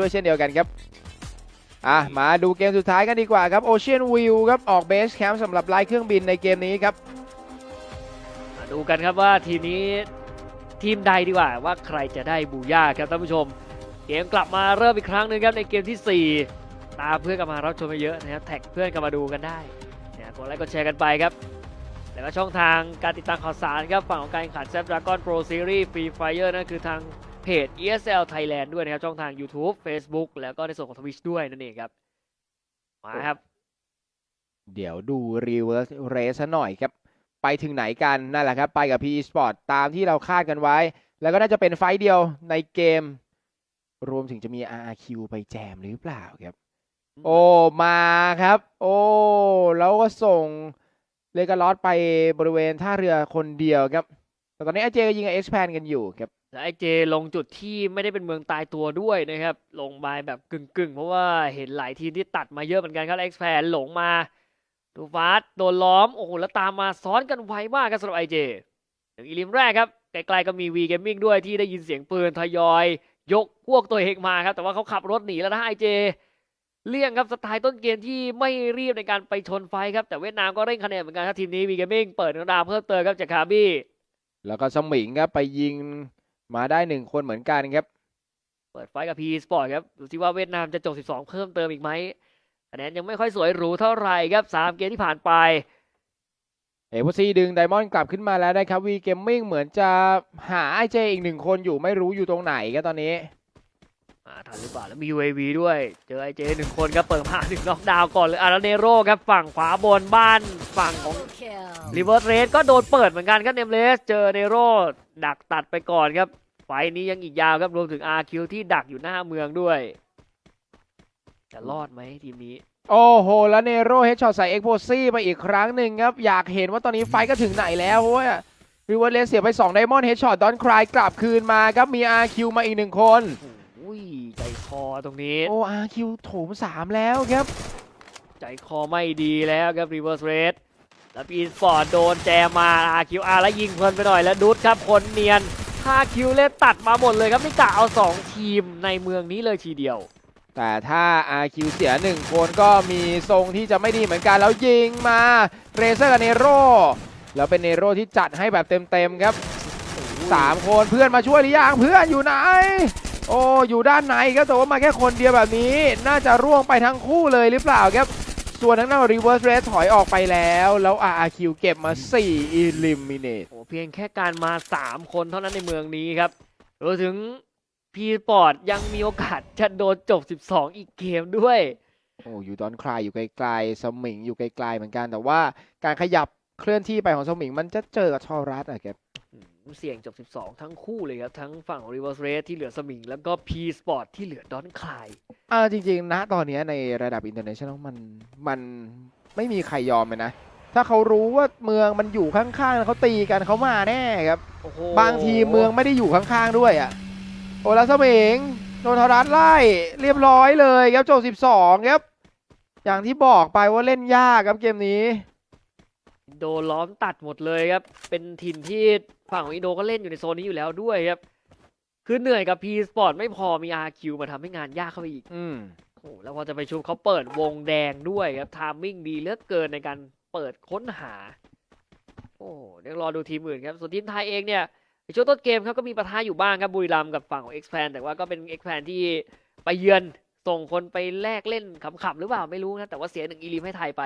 ด้วยเช่นเดียวกันครับอะมาดูเกมสุดท้ายกันดีกว่าครับ Ocean View ครับออกเบสแคมป์สำหรับไล่เครื่องบินในเกมนี้ครับมาดูกันครับว่าทีมนี้ทีมใดดีกว่าว่าใครจะได้บูย่าครับท่านผู้ชม เกมกลับมาเริ่มอีกครั้งหนึ่งครับในเกมที่ 4 ตาเพื่อนกลับมารับชมไปเยอะนะครับแท็กเพื่อนกลับมาดูกันได้เนี่ยกดไลค์กดแชร์กันไปครับแล้วก็ช่องทางการติดตามข่าวสารครับฝั่งของการแข่งขัน Snapdragon Pro Series Free Fire นั่นคือทาง จ ESL Thailand ด้วยนะครับ ช่องทาง YouTube Facebook แล้วก็ในส่วนของ Twitch ด้วยนั่นเองครับ มาครับ เดี๋ยวดู Reverse Race ซะหน่อยครับ ไปถึงไหนกัน นั่นแหละครับ ไปกับ PE Sport ตามที่เราคาดกันไว้ แล้วก็น่าจะเป็นไฟต์เดียวในเกม รวมถึงจะมี RRQ ไปแจมหรือเปล่าครับ โอ้มาครับ โอ้แล้วก็ส่งเลกาลอสไปบริเวณท่าเรือคนเดียวครับ แต่ตอนนี้ไอเจก็ยิงกับเอ็กซ์แพนกันอยู่ครับ และไอเจลงจุดที่ไม่ได้เป็นเมืองตายตัวด้วยนะครับ ลงมาแบบกึ่งๆ เพราะว่าเห็นหลายทีมที่ตัดมาเยอะเหมือนกันครับเอ็กซ์แพนหลงมาดูฟาสโดนล้อม โอ้โห แล้วตามมาซ้อนกันไวมากครับสำหรับไอเจอย่างอีลิมแรกครับไกลๆก็มีวีเกมมิ่งด้วยที่ได้ยินเสียงปืนทยอย ยกพวกตัวเองมาครับ แต่ว่าเขาขับรถหนีแล้วนะไอเจเลี่ยงครับสไตล์ต้นเกมที่ไม่รีบในการไปชนไฟครับ แต่เวียดนามก็เร่งคะแนนเหมือนกันครับทีมนี้วีเกมมิ่งเปิดดาวเพิ่มเติมครับจากคาร์บี้แล้วก็สมิงครับไปยิง มาได้หนึ่งคนเหมือนกันครับ เปิดไฟกับพีสปอร์ตครับ ดูสิว่าเวียดนามจะจบ 12 เพิ่มเติมอีกไหมคะแนนยังไม่ค่อยสวยหรูเท่าไหร่ครับ 3 เกมที่ผ่านไป เอฟซีดึงไดมอนด์กลับขึ้นมาแล้วนะครับวีเกมมิ่งเหมือนจะหาไอเจอีกหนึ่งคนอยู่ไม่รู้อยู่ตรงไหนครับตอนนี้อ่าทันหรือเปล่าแล้วมี UAV ด้วย เจอไอเจหนึ่งคนครับเปิดมาหนึ่งน็อกดาวน์ก่อนเลยอาราเนโรครับฝั่งขวาบนบ้านฝั่งของรีเวิร์สเรสก็โดนเปิดเหมือนกันครับเนมเลสเจอเนโรดักตัดไปก่อนครับ ไฟนี้ยังอีกยาวครับรวมถึง RQ ที่ดักอยู่หน้าเมืองด้วยจะรอดไหมทีมนี้ โอ้โห แล้วเนโรเฮดช็อตใส่เอ็กโพซี่ไปอีกครั้งหนึ่งครับ อยากเห็นว่าตอนนี้ไฟก็ถึงไหนแล้วเพราะว่าริเวอร์เลสเสียไป2ไดมอนด์เฮดช็อตดอนคลายกลับคืนมาครับ มี RQ มาอีกหนึ่งคนอุ้ยใจคอตรงนี้ โอ้ RQ โถม 3 แล้วครับ ใจคอไม่ดีแล้วครับ reverse rate แล้วปีสปอร์ตโดนแจมมา RQR แล้วยิงเพลินไปหน่อยแล้วดุดครับคนเนียน 5 คิวเล่นตัดมาหมดเลยครับนี่กะเอา 2 ทีมในเมืองนี้เลยทีเดียว แต่ถ้า RQ เสียหนึ่งคนก็มีทรงที่จะไม่ดีเหมือนกันแล้วยิงมาเรเซอร์กับเนโรแล้วเป็นเนโรที่จัดให้แบบเต็มๆครับสามคนเพื่อนมาช่วยหรือยังเพื่อนอยู่ไหน โอ้อยู่ด้านในครับแต่ว่ามาแค่คนเดียวแบบนี้ น่าจะร่วงไปทั้งคู่เลยหรือเปล่าครับ ส่วนทั้งนั้น reverse race ถอยออกไปแล้ว แล้ว RRQ เก็บมา4 eliminate โอ้เพียงแค่การมา 3 คนเท่านั้นในเมืองนี้ครับรวมถึงพีสปอร์ตยังมีโอกาสจะโดนจบ 12 อีกเกมด้วย โอ้อยู่ดอนคลายอยู่ไกลๆ สมิงอยู่ไกลๆเหมือนกัน แต่ว่าการขยับเคลื่อนที่ไปของสมิงมันจะเจอกับทอรัสอะครับอืม เสี่ยงจบ 12 ทั้งคู่เลยครับ ทั้งฝั่ง reverse rate ที่เหลือสมิง แล้วก็พีสปอร์ตที่เหลือดอนคลายอ่าจริงๆ นะตอนนี้ในระดับ international มันมันไม่มีใครยอมเลยนะ ถ้าเขารู้ว่าเมืองมันอยู่ข้างๆแล้วเขาตีกันเขามาแน่ครับโอ้โหบางทีเมืองไม่ได้อยู่ข้างๆด้วยอะ โอ้แล้วสมิงโดนทอรัสไล่เรียบร้อยเลยครับโจ12 ครับ อย่างที่บอกไปว่าเล่นยากครับเกมนี้ โดนล้อมตัดหมดเลยครับ เป็นถิ่นที่ ฝั่งของอินโดก็เล่นอยู่ในโซนนี้อยู่แล้วด้วยครับ คือเหนื่อยกับพีสปอร์ตไม่พอมี RQ มาทำให้งานยากเข้าไปอีกอืมโอ้แล้วพอจะไปชุบเขาเปิดวงแดงด้วยครับทามมิ่งดีเหลือเกินในการเปิดค้นหา โอ้เดี๋ยวรอดูทีมอื่นครับ ส่วนทีมไทยเองเนี่ยในช่วงต้นเกมครับก็มีปะทะอยู่บ้างครับบุรีรัมย์กับฝั่งของ x p a n แต่ว่าก็เป็น x p a n ที่ไปเยือนส่งคนไปแลกเล่นขำๆหรือเปล่าไม่รู้นะแต่ว่าเสียหนึ่งอีลิมให้ไทยไป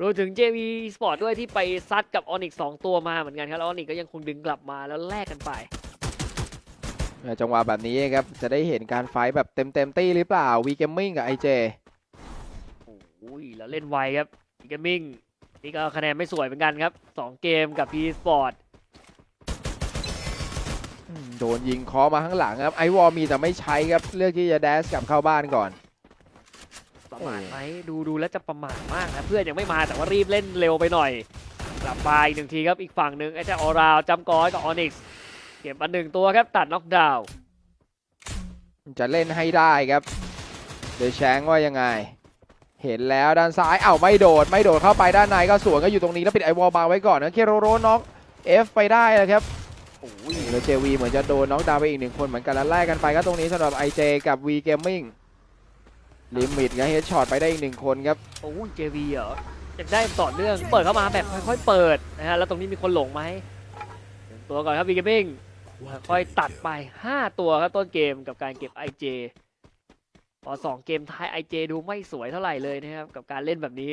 รวมถึง JV Sport ด้วยที่ไปซัดกับ Onyx สองตัวมาเหมือนกันครับ แล้ว Onyx ก็ยังคงดึงกลับมาแล้วแลกกันไป จังหวะแบบนี้ครับ จะได้เห็นการไฟท์แบบเต็มเต็มๆตี้หรือเปล่าวีเกมมิ่งกับไอเจโอ้ยแล้วเล่นไวครับอีกมิงนี่ก็คะแนนไม่สวยเหมือนกันครับสองเกมกับ P Sport โดนยิงเคอมาข้างหลังครับไอวอลมีแต่ไม่ใช้ครับ เลือกที่จะแดสกลับเข้าบ้านก่อน ประมาทไหมดูดูแล้วจะประมาทมากนะเพื่อนยังไม่มาแต่ว่ารีบเล่นเร็วไปหน่อยกลับมาอีกหนึ่งทีครับอีกฝั่งหนึ่งไอ้เจ้าออราวจำกอยกับออนิกส์เก็บมาหนึ่งตัวครับตัดน็อกดาวน์จะเล่นให้ได้ครับเดชแชงว่ายังไง เห็นแล้วด้านซ้ายเอ้าไม่โดด ไม่โดดเข้าไปด้านในก็สวนก็อยู่ตรงนี้แล้วปิดไอวอลบางไว้ก่อนนะเคโรโรน็อกเอฟไปได้แล้วครับโอ้ยแล้วเจวีเหมือนจะโดนน็อกดาวน์ไปอีกหนึ่งคนเหมือนกันแล้วไล่กันไปก็ตรงนี้สำหรับไอเจกับวีเกมมิ่ง ลิมิตครับเฮดช็อตไปได้อีกหนึ่งคนครับโอ้เจวีเหรออยากได้ต่อเนื่องเปิดเข้ามาแบบค่อยๆเปิดนะฮะแล้วตรงนี้มีคนหลงไหมเตรียมตัวก่อนครับวีเกมมิ่งค่อยตัดไป 5 ตัวครับต้นเกมกับการเก็บ IJ พอ 2 เกมท้าย IJ ดูไม่สวยเท่าไหร่เลยนะครับ กับการเล่นแบบนี้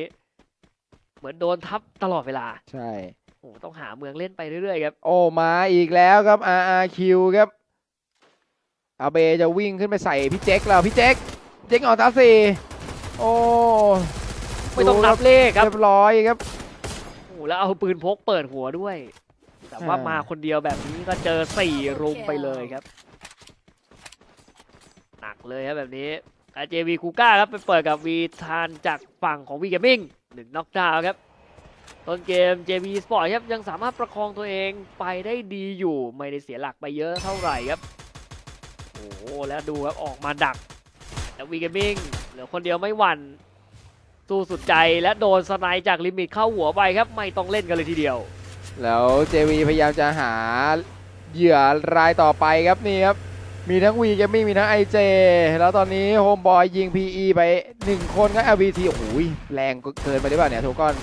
เหมือนโดนทับตลอดเวลา ใช่โอ้ต้องหาเมืองเล่นไปเรื่อยๆครับ โอ้มาอีกแล้วครับ RRQ ครับอาเบจะวิ่งขึ้นไปใส่พี่เจ๊กแล้วพี่เจ๊ก เจ๊กออกตาสี่โอ้ไม่ต้องนับเลขครับเรียบร้อยครับโอ้แล้วเอาปืนพกเปิดหัวด้วย แต่ว่าอ่ามมาคนเดียวแบบนี้ก็เจอสี่รุมไปเลยครับหนักเลยครับแบบนี้อาเจวีคูก้าครับไปเปิดกับวีทานจากฝั่งของวีเกมมิ่งหนึ่งน็อกดาวน์ครับต้นเกม JB Sport ครับยังสามารถประคองตัวเองไปได้ดีอยู่ ไม่ได้เสียหลักไปเยอะเท่าไหร่ครับ โอ้โหแล้วดูครับ ออกมาดัก แล้ววีเกมมิ่งเหลือคนเดียวไม่หวั่นสู้สุดใจและโดนสไนด์จากลิมิตเข้าหัวไปครับ ไม่ต้องเล่นกันเลยทีเดียว แล้ว JV พยายามจะหาเหยื่อรายต่อไปครับนี่ครับ มีทั้ง V เกมมิ่งมีทั้ง IJ แล้วตอนนี้โฮมบอยยิง PE ไป 1 คนก็ LVT โอ้โหแรงเกินไปหรือเปล่าเนี่ยโทก้อน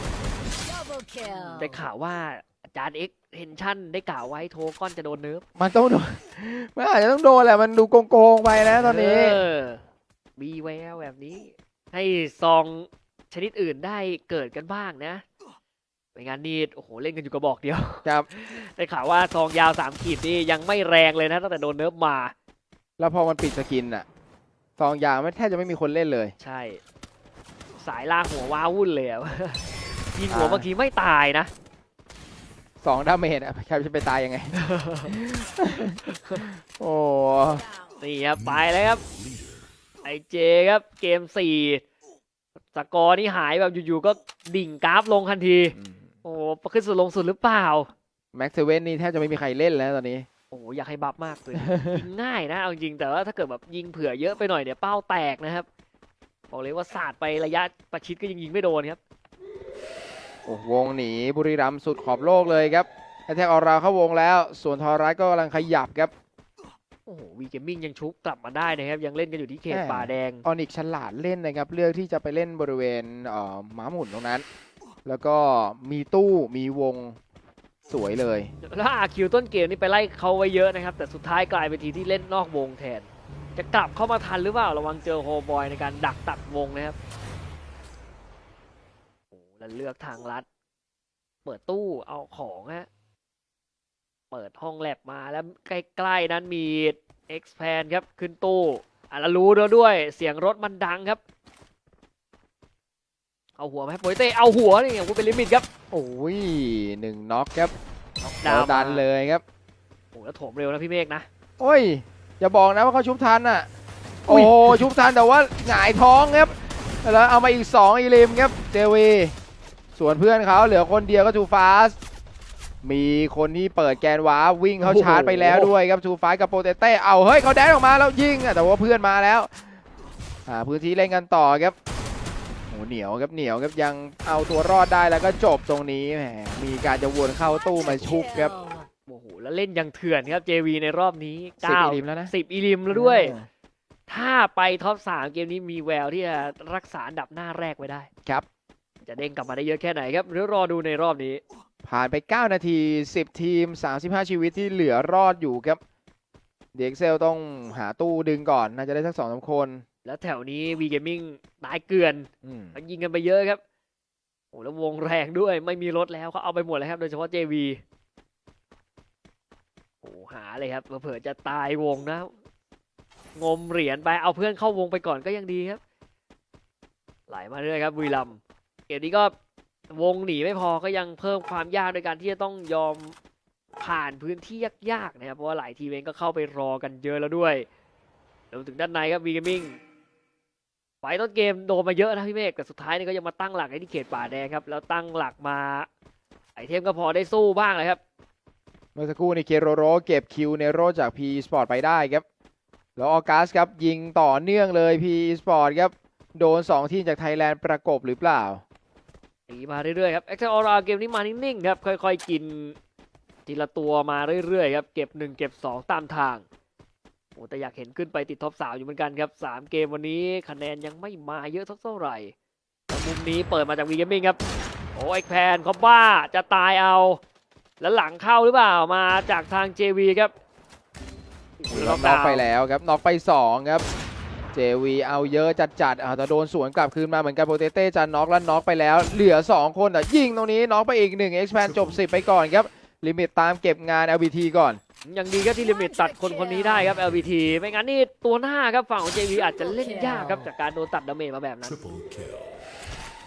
Double kill. ได้ข่าวว่าอาจารย์เอ็กเฮนชั่นได้กล่าวไว้โทก้อนจะโดนเนิร์ฟมันต้องโดน มันอาจจะต้องโดนแหละมันดูโกงๆไปนะตอนนี้เออ มีแววแบบนี้ ให้ซองชนิดอื่นได้เกิดกันบ้างนะไม่งั้นนี่โอ้โหเล่นกันอยู่กระบอกเดียวครับได้ข่าวว่าซองยาวสามขีดนี่ยังไม่แรงเลยนะตั้งแต่โดนเนิร์ฟมา แล้วพอมันปิดสกินอะซองยาวไม่แทบจะไม่มีคนเล่นเลย ใช่ สายล่างหัวว้าวุ่นเลยอะยิงหัวอ่าบางทีไม่ตายนะสองดาเมจอะใครจะไปตายยังไง โอ้ Down. นี่ครับไปแล้วครับ ไอเจครับเกมสี่สกอร์นี่หายแบบอยู่ๆก็ดิ่งกราฟลงทันที โอ้โหขึ้นสุดลงสุดหรือเปล่า แม็กซ์เว่นนี่แทบจะไม่มีใครเล่นแล้วตอนนี้ โอ้โหอยากให้บัฟมากเลยยิงง่ายนะเอาจริงแต่ว่าถ้าเกิดแบบยิงเผื่อเยอะไปหน่อยเนี่ยเป้าแตกนะครับ บอกเลยว่าสาดไประยะประชิดก็ยังยิงไม่โดนครับ โอ้วงหนีบุรีรัมย์สุดขอบโลกเลยครับแอทแทกออราเข้าวงแล้ว ส่วนทอรัสก็กำลังขยับครับโอ้โหวีเกมมิ่งยังชุบกลับมาได้นะครับ ยังเล่นกันอยู่ที่เขตแหม่ป่าแดงออนิกฉลาดเล่นนะครับ เลือกที่จะไปเล่นบริเวณเอ่อม้าหมุนตรงนั้น แล้วก็มีตู้มีวงสวยเลย แล้วอาคิวต้นเกมนี่ไปไล่เขาไว้เยอะนะครับ แต่สุดท้ายกลายเป็นทีมที่เล่นนอกวงแทน จะกลับเข้ามาทันหรือเปล่าระวังเจอโฮบอยในการดักตัดวงนะครับโอ้แล้วเลือกทางลัด เปิดตู้เอาของฮะ เปิดห้องแลบมาแล้วใกล้ๆนั้นมี expand ครับ ขึ้นตู้อะแล้วรู้แล้วด้วย เสียงรถมันดังครับ เอาหัวไหมโปยเต้เอาหัวนี่อย่างคุณเป็นลิมิตครับ โอ้ยหนึ่งน็อกครับน็อกดาดาววดันมาเลยครับโอ้แล้วโถมเร็วนะพี่เมฆนะโอ้ย อย่าบอกนะว่าเขาชุบทันอะอุ้โอ้ยชุบทันแต่ว่าหงายท้องครับแล้วเอามาอีก2อีลิมครับเจวีส่วนเพื่อนเขาเหลือคนเดียวก็ทูฟาส มีคนที่เปิดแกนว้าร์ปวิ่งเขาชาร์จไปแล้วด้วยครับทูฟาสกับโปเตเต้เอาเฮ้ยเขาแดนออกมาแล้วยิงอะแต่ว่าเพื่อนมาแล้วหาพื้นที่เล่นกันต่อครับโหเหนียวครับเหนียวครับยังเอาตัวรอดได้แล้วก็จบตรงนี้แหมมีการจะวนเข้าตู้มาชุบครับ Kill. โอ้โหแล้วเล่นยังเถื่อนครับ JV ในรอบนี้สิบเก้าอีลิมแล้วนะสิบอีลิมแล้วด้วย ถ้าไปท็อปสามเกมนี้มีแววที่จะรักษาอันดับหน้าแรกไว้ได้ครับ จะเด้งกลับมาได้เยอะแค่ไหนครับเดี๋ยวรอดูในรอบนี้ ผ่านไป 9 นาที 10 ทีม 35 ชีวิตที่เหลือรอดอยู่ครับ เด็กเซลต้องหาตู้ดึงก่อน น่าจะได้สักสองสามคน แล้วแถวนี้ V Gaming ตายเกลือนอืมมันยิงกันไปเยอะครับโอ้แล้ววงแรงด้วยไม่มีรถแล้วเขาเอาไปหมดแล้วครับ โดยเฉพาะ JV โอ้หาเลยครับเผื่อๆจะตายวงนะ งมเหรียญไปเอาเพื่อนเข้าวงไปก่อนก็ยังดีครับ ไหลมาเรื่อยครับบุรีรัมย์เก มนี้ก็วงหนีไม่พอก็ยังเพิ่มความยากโดยการที่จะต้องยอมผ่านพื้นที่ยากๆนะครับ เพราะว่าหลายทีมเองก็เข้าไปรอกันเยอะแล้วด้วยรวมถึงด้านในครับวีเกมิ่งไฟต้นเกมโดนมาเยอะนะพี่เมฆแต่สุดท้ายนี่ก็ยังมาตั้งหลักให้ที่เขตป่าแดงครับ แล้วตั้งหลักมาไอเทมก็พอได้สู้บ้างเลยครับ เมื่อสักครู่นี่เคโรโรเก็บคิวเนโรจาก P Sport ไปได้ครับ แล้วออกัสครับยิงต่อเนื่องเลย P Sport ครับ โดน 2 ทีมจากไทยแลนด์ประกบหรือเปล่า ตีมาเรื่อยๆครับ e x c e l o r a เกมนี้มานิ่งๆครับค่อยๆกินทีละตัวมาเรื่อยๆครับเก็บ 1 เก็บ 2 ตามทางโอ้แต่อยากเห็นขึ้นไปติดท็อปสามอยู่เหมือนกันครับสามเกมวันนี้คะแนนยังไม่มาเยอะเท่าไหร่มุมนี้เปิดมาจากวีเกมมิ่งครับ โอ้ไอแพนเขาบ้าจะตายเอา แล้วหลังเข้าหรือเปล่ามาจากทาง JV ครับน็อกไปแล้วครับน็อกไป 2 ครับ JV เอาเยอะจัดๆอาจจะโดนสวนกลับคืนมาเหมือนกันโปเตเต้จะน็อกแล้วน็อกไปแล้ว เหลือ 2 คนแต่ยิงตรงนี้น็อกไปอีก1 expand จบ 10 ไปก่อนครับ ลิมิตตามเก็บงาน LBT ก่อน ยังดีครับที่ลิมิตตัดคนคนนี้ได้ครับ LBT ไม่งั้นนี่ตัวหน้าครับฝั่งของ JV อาจจะเล่นยากครับจากการโดนตัดดาเมจมาแบบนั้น Triple kill.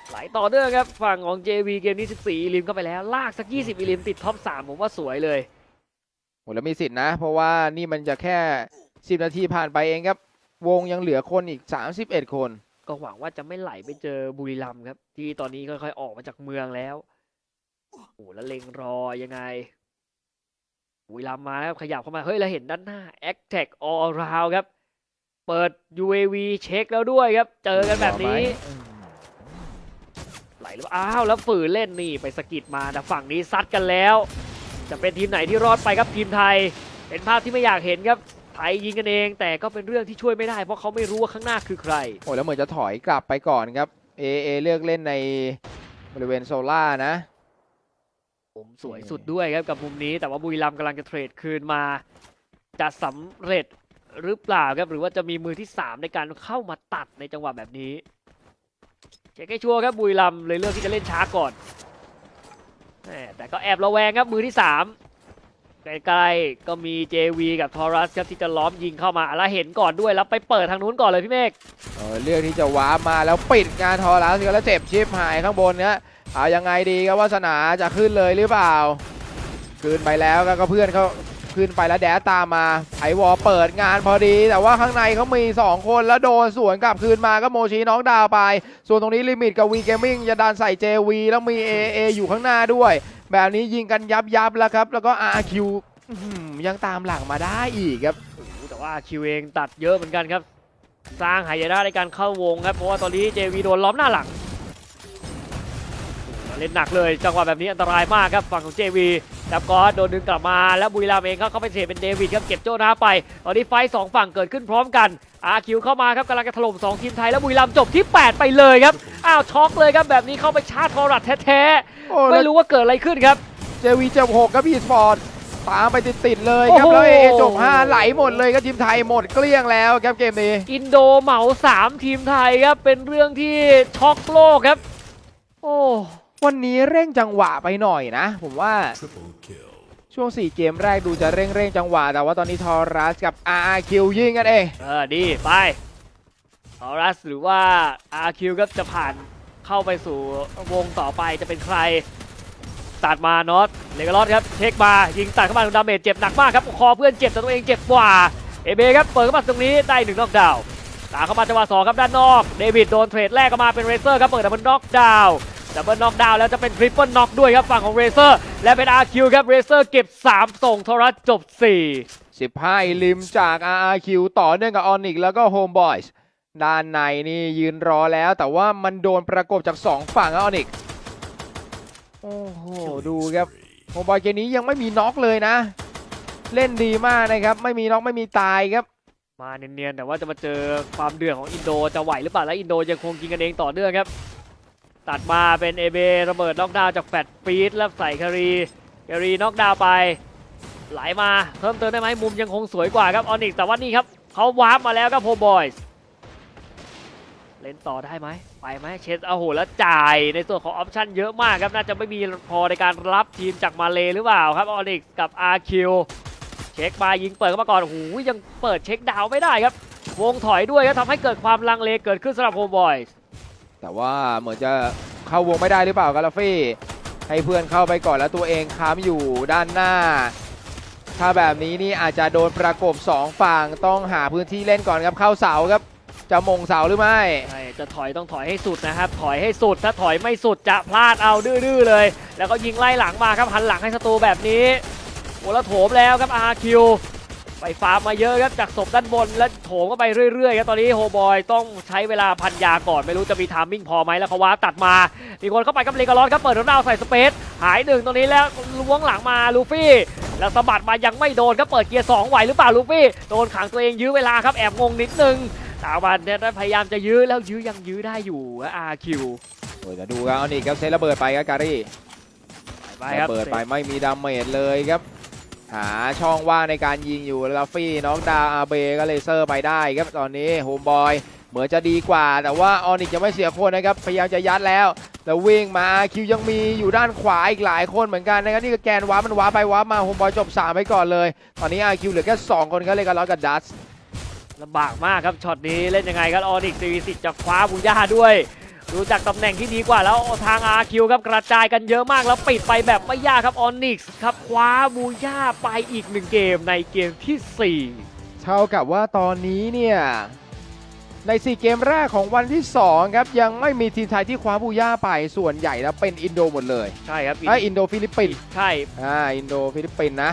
ไหลต่อเนื่องครับฝั่งของ JV เกมนี้14อิลิมเข้าไปแล้วลากสัก 20อิลิมติดท็อป3ผมว่าสวยเลยโหแล้วมีสิทธินะ เพราะว่านี่มันจะแค่ 10 นาทีผ่านไปเองครับ วงยังเหลือคนอีก 31 คน ก็หวังว่าจะไม่ไหลไปเจอบุรีรัมย์ครับ ที่ตอนนี้ค่อยๆออกมาจากเมืองแล้วโอ้โหแล้วเล็งรอยังไงบุรีรัมย์มาแล้วขยับเข้ามา เฮ้ยเราเห็นด้านหน้า a c t a c all round ครับ เปิด UAV เช็คแล้วด้วยครับ เจอกันแบบนี้ไหลหรือเปล่าอ้าวแล้วฝืนเล่นนี่ไปสกิดมาแต่ฝั่งนี้ซัดกันแล้ว จะเป็นทีมไหนที่รอดไปครับทีมไทย เป็นภาพที่ไม่อยากเห็นครับ ไทยยิงกันเอง แต่ก็เป็นเรื่องที่ช่วยไม่ได้ เพราะเขาไม่รู้ว่าข้างหน้าคือใคร โอ้แล้วเหมือนจะถอยกลับไปก่อนครับเอเอเลือกเล่นในบริเวณโซล่านะ ผมสวยสุดด้วยครับกับมุมนี้ แต่ว่าบุรีรัมย์กำลังจะเทรดคืนมา จะสำเร็จหรือเปล่าครับ หรือว่าจะมีมือที่ 3 ในการเข้ามาตัดในจังหวะแบบนี้เช็คให้ชัวร์ครับบุรีรัมย์เลยเลือกที่จะเล่นช้าก่อนแหม่แต่ก็แอบระแวงครับมือที่ 3 ใกล้ๆก็มี JV กับทอรัสครับที่จะล้อมยิงเข้ามาแล้วเห็นก่อนด้วยแล้วไปเปิดทางนู้นก่อนเลยพี่เมฆเออเลือกที่จะว้ามาแล้วปิดงานทอรัสแล้วเจ็บชิปหายข้างบนเนี้ยเอายังไงดีครับวาสนาจะขึ้นเลยหรือเปล่าขึ้นไปแล้วก็เพื่อนเขาขึ้นไปแล้วแดดตามมาไอวอลเปิดงานพอดี แต่ว่าข้างในเขามี 2 คนแล้วโดนสวนกลับคืนมาก็โมชีน้องดาวไป ส่วนตรงนี้ลิมิตกับวีเกมมิ่งจะดันใส่ JV แล้วมี AA อยู่ข้างหน้าด้วย แบบนี้ยิงกันยับยับแล้วครับ แล้วก็ RQ อื้อหือยังตามหลังมาได้อีกครับแต่ว่าคิวเองตัดเยอะเหมือนกันครับ สร้างหายนะในการเข้าวงครับ เพราะว่าตอนนี้เจวีโดนล้อมหน้าหลัง เล่นหนักเลยจังหวะแบบนี้อันตรายมากครับฝั่งของ JV จับกอสโดนดึงกลับมาแล้วบุรีรัมย์เองก็เข้าไปเทรดเป็นเดวิดครับเก็บโจ้นาไปตอนนี้ไฟท์สองฝั่งเกิดขึ้นพร้อมกันอาคิวเข้ามาครับกำลังจะถล่มสองทีมไทยแล้วบุรีรัมย์จบที่ 8 ไปเลยครับอ้าวช็อกเลยครับแบบนี้เข้าไปชาร์จทอรัดแท้โอ้ๆแล้วไม่รู้ว่าเกิดอะไรขึ้นครับเจวีเจ็บหกครับพีสปอร์ตตามไปติดๆเลยครับโอ้โหแล้วเอจบ 5 ไหลหมดเลยครับทีมไทยหมดเกลี้ยงแล้วครับเกมนี้ อินโดเหมา 3 ทีมไทยครับเป็นเรื่องที่ช็อกโลกครับ โอ้ วันนี้เร่งจังหวะไปหน่อยนะ ผมว่า Triple kill. ช่ช่วง 4 เกมแรกดูจะเร่งเร่งๆจังหวะ แต่ว่าตอนนี้ทอรัสกับ RQ ยิงกันเองเออดีไปออรัสหรือว่า RQ ครับจะผ่านเข้าไปสู่วงต่อไปจะเป็นใครตัดมาน็อตเลการอสครับเช็คมายิงตัดเข้ามาดาเมจเจ็บหนักมากครับคอเพื่อนเจ็บแต่ตัวเองเจ็บกว่าเอเบครับเปิดเข้ามาตรงนี้ได้หนึ่งน็อกดาวน์ตามเข้ามาจังหวะสองครับด้านนอกเดวิดโดนเทรดแรกเข้ามาเป็นเรเซอร์ครับเปิดดับเบิลน็อกดาวน์ ดับเบิลน็อกดาวน์แล้วจะเป็นทริปเปิลน็อกด้วยครับฝั่งของเรเซอร์และเป็น RQ ครับเรเซอร์เก็บ 3 ส่งโทรัสจบ 4 15 ลิมจาก RRQ ต่อเนื่องกับ Onyx แล้วก็ Homeboys ด้านในนี่ยืนรอแล้ว แต่ว่ามันโดนประกบจาก 2 ฝั่งครับ Onyx โอ้โห ดูครับ Homeboy เกมนี้ยังไม่มีน็อกเลยนะ เล่นดีมากนะครับ ไม่มีน็อกไม่มีตายครับมาเนียนๆแต่ว่าจะมาเจอความเดือดของอินโดจะไหวหรือเปล่าและอินโดยังคงกินกันเองต่อเนื่องครับ ตัดมาเป็นเอเบระเบิดน็อกดาวจากแฟดฟีดแล้วใส่คารีคารีน็อกดาวไป ไหลมาเพิ่มเติมได้ไหมมุมยังคงสวยกว่าครับออนิกแต่ว่านี่ครับเขาวาร์ปมาแล้วครับโพบอยส์เล่นต่อได้ไหมไปไหมเชสโอ้โหแล้วจ่ายในส่วนของออปชั่นเยอะมากครับน่าจะไม่มีพอในการรับทีมจากมาเลหรือเปล่าครับออนิกกับ RQ เช็คมายิงเปิดเข้ามาก่อนโอ้โหยังเปิดเช็คดาวไม่ได้ครับ วงถอยด้วยครับทำให้เกิดความลังเลเกิดขึ้นสำหรับโฮมบอยส์ แต่ว่าเหมือนจะเข้าวงไม่ได้หรือเปล่ากาลาฟี่ให้เพื่อนเข้าไปก่อนแล้วตัวเองค้ำอยู่ด้านหน้า ถ้าแบบนี้นี่อาจจะโดนประกบ 2 ฝั่งต้องหาพื้นที่เล่นก่อนครับเข้าเสาครับ จะมงเสาหรือไม่ใช่จะถอยต้องถอยให้สุดนะครับ ถอยให้สุดถ้าถอยไม่สุดจะพลาดเอาดื้อๆเลย แล้วก็ยิงไล่หลังมาครับหันหลังให้ศัตรูแบบนี้โอ้แล้วโถมแล้วครับ RQ ไปฟาร์มมาเยอะครับจากศพด้านบนแล้วโถมเข้าไปเรื่อยๆครับตอนนี้โฮบอยต้องใช้เวลาพันยาก่อนไม่รู้จะมีทามมิ่งพอไหมแล้วเขาว่าตัดมา มีคนเข้าไปกับเลการอนครับเปิดรถดาวใส่สเปซหายหนึ่งตรงนี้แล้วล้วงหลังมาลูฟี่แล้วสะบัดมายังไม่โดนครับเปิดเกียร์สองไหวหรือเปล่าลูฟี่โดนขังตัวเองยื้อเวลาครับแอบงงนิดนึงตาบันเนี่ยพยายามจะยื้อแล้วยื้อยังยื้อได้อยู่อาคิวโอ้ยแต่ดูครับเอานี่ครับเซตระเบิดไปครับการีไปครับระเบิดไปไม่มีดาเมจเลยครับ หาช่องว่างในการยิงอยู่ลาฟี่น้องดาอาเบก็เลเซอร์ไปได้ครับตอนนี้โฮมบอยเหมือนจะดีกว่า แต่ว่าออนิกยังไม่เสียคนนะครับพยายามจะยัดแล้วแล้ววิ่งมาคิวยังมีอยู่ด้านขวาอีกหลายคนเหมือนกันนะครับนี่ก็แกนว้ามันว้าไปว้ามาโฮมบอยจบสามไปก่อนเลย ตอนนี้อาคิวเหลือแค่สองคนครับเลยกันร้อกับดัสลำบากมากครับช็อตนี้เล่นยังไงครับออนิกซีวีสิจะคว้าบูย่าด้วย ดูจากตำแหน่งที่ดีกว่าแล้วทางอาคิวครับกระจายกันเยอะมากแล้วปิดไปแบบไม่ยากครับออนิกส์ครับคว้าบูย่าไปอีกหนึ่งเกมในเกมที่สี่เท่ากับว่าตอนนี้เนี่ยใน 4 เกมแรกของวันที่ 2 ครับ ยังไม่มีทีมไทยที่คว้าบูย่าไปส่วนใหญ่แล้วเป็นอินโดหมดเลย ใช่ครับไอยอินโดฟิลิปปินส์ใช่อ่าอินโดฟิลิปปินส์นะ